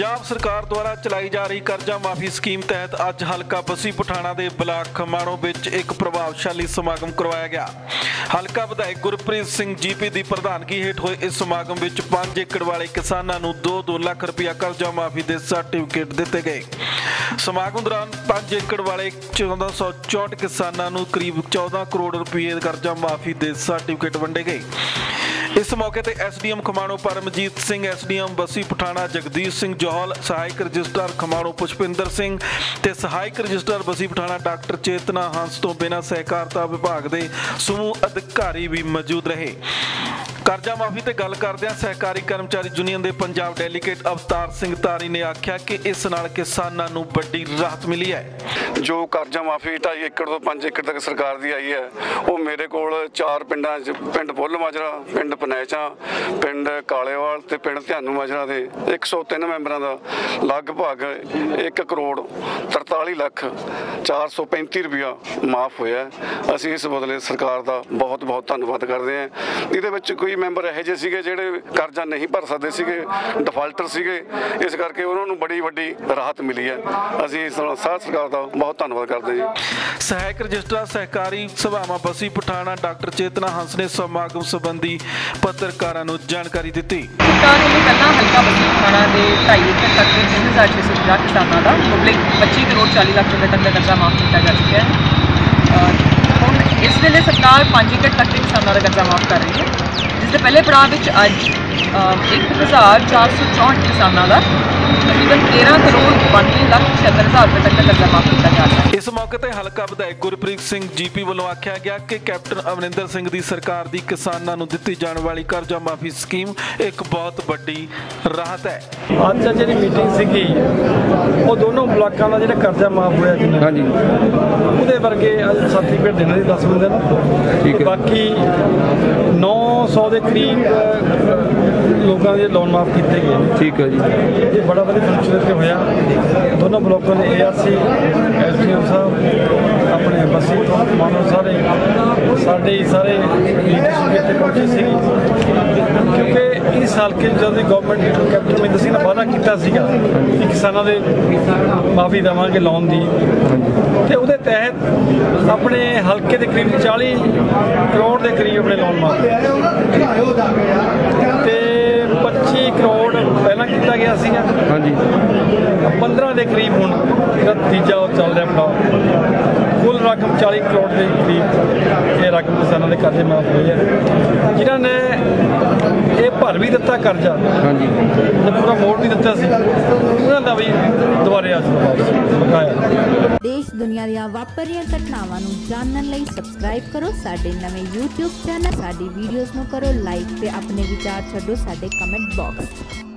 ਪੰਜਾਬ ਸਰਕਾਰ ਦੁਆਰਾ ਚਲਾਈ ਜਾ ਰਹੀ ਕਰਜ਼ਾ ਮਾਫੀ ਸਕੀਮ ਤਹਿਤ ਅੱਜ ਹਲਕਾ ਬਸੀ ਪਠਾਣਾ ਦੇ ਬਲਾਕ ਖਮਾਣੋ ਵਿੱਚ ਇੱਕ ਪ੍ਰਭਾਵਸ਼ਾਲੀ ਸਮਾਗਮ ਕਰਵਾਇਆ ਗਿਆ। ਹਲਕਾ ਵਿਧਾਇਕ ਗੁਰਪ੍ਰੀਤ ਸਿੰਘ ਜੀਪੀ ਦੀ ਪ੍ਰਧਾਨਗੀ ਹੇਠ ਹੋਏ ਇਸ ਸਮਾਗਮ ਵਿੱਚ 5 ਏਕੜ ਵਾਲੇ ਕਿਸਾਨਾਂ ਨੂੰ 2-2 ਲੱਖ ਰੁਪਇਆ ਕਰਜ਼ਾ ਮਾਫੀ ਦੇ ਸਰਟੀਫਿਕੇਟ ਦਿੱਤੇ ਗਏ। ਸਮਾਗਮ ਦੌਰਾਨ 5 ਏਕੜ ਵਾਲੇ 1464 ਕਿਸਾਨਾਂ ਨੂੰ ਕਰੀਬ 14 ਕਰੋੜ ਰੁਪਏ ਕਰਜ਼ਾ ਮਾਫੀ ਦੇ ਸਰਟੀਫਿਕੇਟ ਵੰਡੇ ਗਏ। ਇਸ ਮੌਕੇ ਤੇ ਐਸਡੀਐਮ ਖਮਾਣੋ ਪਰਮਜੀਤ ਸਿੰਘ, ਐਸਡੀਐਮ ਬਸੀ ਪਠਾਣਾ ਜਗਦੀਸ਼ ਸਿੰਘ ਜੋਹਲ, ਸਹਾਇਕ ਰਜਿਸਟਰ ਖਮਾਣੋ ਪੁਸ਼ਪਿੰਦਰ ਸਿੰਘ ਤੇ ਸਹਾਇਕ ਰਜਿਸਟਰ ਬਸੀ ਪਠਾਣਾ ਡਾਕਟਰ ਚੇਤਨਾ ਹੰਸ ਤੋਂ ਬਿਨਾਂ ਸਹਿਕਾਰਤਾ ਵਿਭਾਗ ਦੇ ਸਮੂਹ ਅਧਿਕਾਰੀ ਵੀ ਮੌਜੂਦ ਰਹੇ। ਕਰਜ਼ਾ ਮਾਫੀ ਤੇ ਗੱਲ ਕਰਦਿਆਂ ਸਹਿਕਾਰੀ ਕਰਮਚਾਰੀ ਯੂਨੀਅਨ ਦੇ ਪੰਜਾਬ ਡੈਲੀਗੇਟ ਅਵਤਾਰ ਸਿੰਘ ਤਾਰੀ ਨੇ ਆਖਿਆ ਕਿ ਇਸ ਨਾਲ ਕਿਸਾਨਾਂ ਨੂੰ ਵੱਡੀ ਰਾਹਤ ਮਿਲੀ ਹੈ। ਜੋ ਕਰਜ਼ਾ ਮਾਫੀ 2.5 ਏਕੜ ਤੋਂ 5 ਏਕੜ ਤੱਕ ਸਰਕਾਰ ਦੀ ਆਈ ਹੈ, ਉਹ ਮੇਰੇ ਕੋਲ ਚਾਰ ਪਿੰਡਾਂ 'ਚ, ਪਿੰਡ ਫੁੱਲ ਮਾਜਰਾ, ਪਿੰਡ ਪਨੈਚਾ, ਪਿੰਡ ਕਾਲੇਵਾਲ ਤੇ ਪਿੰਡ ਧਿਆਨੂ ਮਾਜਰਾ ਦੇ 103 ਮੈਂਬਰਾਂ ਦਾ ਲਗਭਗ 1 ਕਰੋੜ 43 ਲੱਖ 435 ਰੁਪਇਆ ਮਾਫ ਹੋਇਆ ਅਸੀਂ ਇਸ ਬਦਲੇ ਸਰਕਾਰ ਦਾ ਬਹੁਤ ਬਹੁਤ ਧੰਨਵਾਦ ਕਰਦੇ ਹਾਂ। ਇਹਦੇ ਵਿੱਚ ਕੋਈ ਮੈਂਬਰ ਇਹੋ ਜਿਹੇ ਸੀਗੇ ਜਿਹੜੇ ਕਰਜ਼ਾ ਨਹੀਂ ਭਰ ਸਕਦੇ ਸੀਗੇ ਡਿਫਾਲਟਰ ਸੀਗੇ, ਇਸ ਕਰਕੇ ਉਹਨਾਂ ਨੂੰ ਬੜੀ ਵੱਡੀ ਰਾਹਤ ਮਿਲੀ ਹੈ। ਅਸੀਂ ਇਸ ਨਾਲ ਸਾਧ ਸਰਕਾਰ ਦਾ ਬਹੁਤ ਧੰਨਵਾਦ ਕਰਦੇ ਜੀ। ਸਹਾਇਕ ਰਜਿਸਟਰ ਸਹਿਕਾਰੀ ਸਭਾਵਾਂ ਬਸੀ ਪਠਾਣਾ ਡਾਕਟਰ ਚੇਤਨਾ ਹੰਸ ਨੇ ਸਮਾਗਮ ਸੰਬੰਧੀ ਪੱਤਰਕਾਰਾਂ ਨੂੰ ਜਾਣਕਾਰੀ ਦਿੱਤੀ। ਸਰਕਾਰ ਵੱਲੋਂ ਪਹਿਲਾਂ ਹਲਕਾ ਬਸੀ ਪਠਾਣਾ ਦੇ 2.5 ਏਕੜ ਤੱਕ ਦੇ 3650 ਕਿਸਾਨਾਂ ਦਾ ਪਬਲਿਕ 25 ਕਰੋੜ 40 ਲੱਖ ਰੁਪਏ ਤੱਕ ਦਾ ਕਰਜ਼ਾ ਮਾਫ ਕੀਤਾ ਜਾ ਚੁੱਕਿਆ ਹੈ। ਹੁਣ ਇਸ ਵੇਲੇ ਸਰਕਾਰ 5 ਏਕੜ ਤੱਕ ਦੇ ਕਿਸਾਨਾਂ ਦਾ ਕਰਜ਼ਾ ਮਾਫ ਕਰ ਰਹੀ ਹੈ। ਜਿਸ ਦੇ ਪਹਿਲੇ ਪੜਾਅ ਵਿੱਚ ਅੱਜ ਅਹ 1464 ਕਿਸਾਨਾਂ ਦਾ ਤਕਰੀਬਨ 13 ਕਰੋੜ 92 ਲੱਖ 76 ਹਜ਼ਾਰ ਰੁਪਏ ਤੱਕ ਦਾ ਕਰਜ਼ਾ ਮਾਫ ਕੀਤਾ ਜਾ ਰਿਹਾ ਹੈ। ਇਸ ਮੌਕੇ ਤੇ ਹਲਕਾ ਵਿਧਾਇਕ ਗੁਰਪ੍ਰੀਤ ਸਿੰਘ ਜੀਪੀ ਵੱਲੋਂ ਆਖਿਆ ਗਿਆ ਕਿ ਕੈਪਟਨ ਅਮਰਿੰਦਰ ਸਿੰਘ ਦੀ ਸਰਕਾਰ ਦੀ ਕਿਸਾਨਾਂ ਨੂੰ ਦਿੱਤੀ ਜਾਣ ਵਾਲੀ ਕਰਜ਼ਾ ਮਾਫੀ ਸਕੀਮ ਇੱਕ ਬਹੁਤ ਵੱਡੀ ਰਾਹਤ ਹੈ। ਅੱਜ ਜਿਹੜੀ ਮੀਟਿੰਗ ਸੀਗੀ ਉਹ ਦੋਨੋਂ ਬਲਾਕਾਂ ਦਾ ਜਿਹੜਾ ਕਰਜ਼ਾ ਮਾਫ ਹੋਇਆ ਜੀ। ਹਾਂਜੀ। ਉਹਦੇ ਵਰਗੇ ਅੱਜ ਸਰਟੀਫਿਕੇਟ ਦੇਣ ਦੀ 10 ਬੰਦੇ ਨੂੰ। ਠੀਕ ਹੈ। ਬਾਕੀ 900 ਦੇ ਕਰੀਬ ਲੋਕਾਂ ਦੇ ਲੋਨ ਮਾਫ ਕੀਤੇ ਗਏ। ਠੀਕ ਹੈ ਜੀ। ਇਹ ਬੜਾ ਵਧੀਆ ਫੰਕਸ਼ਨ ਤੇ ਹੋਇਆ। ਦੋਨੋਂ ਬਲਾਕਾਂ ਦੇ ਏਆਰਸੀ ਐਸਡੀਐਮ ਸਾਹਿਬ ਆਪਣੇ ਬਸੀ ਤੋਂ ਮਾਨੋ ਸਾਰੇ ਸਾਡੇ ਸਾਰੇ ਲੀਡਰਸ਼ਿਪ ਇੱਥੇ ਪਹੁੰਚੀ ਸੀਗੀ। ਕਿਉਂਕਿ ਇਸ ਸਾਲ ਕੇ ਜਦੋਂ ਦੀ ਗਵਰਨਮੈਂਟ ਕੈਪਟਨ ਅਮਰਿੰਦਰ ਸਿੰਘ ਨੇ ਵਾਅਦਾ ਕੀਤਾ ਸੀਗਾ ਕਿ ਕਿਸਾਨਾਂ ਦੇ ਮਾਫੀ ਦੇਵਾਂਗੇ ਲੋਨ ਦੀ ਤੇ ਉਹਦੇ ਤਹਿਤ ਆਪਣੇ ਹਲਕੇ ਦੇ ਕਰੀਬ 40 ਕਰੋੜ ਦੇ ਕਰੀਬ ਆਪਣੇ ਲੋਨ ਮਾਫ ਤੇ 25 ਕਰੋੜ ਪਹਿਲਾਂ ਕੀਤਾ ਗਿਆ ਸੀਗਾ। ਹਾਂਜੀ। 15 ਦੇ ਕਰੀਬ ਹੁਣ ਇਹਦਾ ਤੀਜਾ ਉਹ ਚੱਲ ਰਿਹਾ ਪੜਾਅ ਕੁੱਲ ਰਕਮ 40 ਕਰੋੜ ਦੇ ਕਰੀਬ ਇਹ ਰਕਮ ਕਿਸਾਨਾਂ ਦੇ ਕਰਜ਼ੇ ਮਾਫ ਹੋਏ ਆ ਜਿਨ੍ਹਾਂ ਨੇ ਭਰ ਵੀ ਦਿੱਤਾ ਕਰਜ਼ਾ। ਹਾਂਜੀ। ਤੇ ਪੂਰਾ ਮੋੜ ਵੀ ਦਿੱਤਾ ਸੀ। ਉਹਨਾਂ ਦਾ ਵੀ ਦੁਬਾਰੇ ਵਾਪਸ ਬਕਾਇਆ। ਦੇਸ਼ ਦੁਨੀਆ ਦੀਆਂ ਵਾਪਰੀਆਂ ਘਟਨਾਵਾਂ ਨੂੰ ਜਾਣਨ ਲਈ ਸਬਸਕ੍ਰਾਈਬ ਕਰੋ ਸਾਡੇ ਨਵੇਂ YouTube ਚੈਨਲ ਸਾਡੀ ਵੀਡੀਓਜ਼ ਨੂੰ ਕਰੋ ਲਾਈਕ ਤੇ ਆਪਣੇ ਵਿਚਾਰ ਛੱਡੋ ਸਾਡੇ ਕਮੈਂਟ ਬਾਕਸ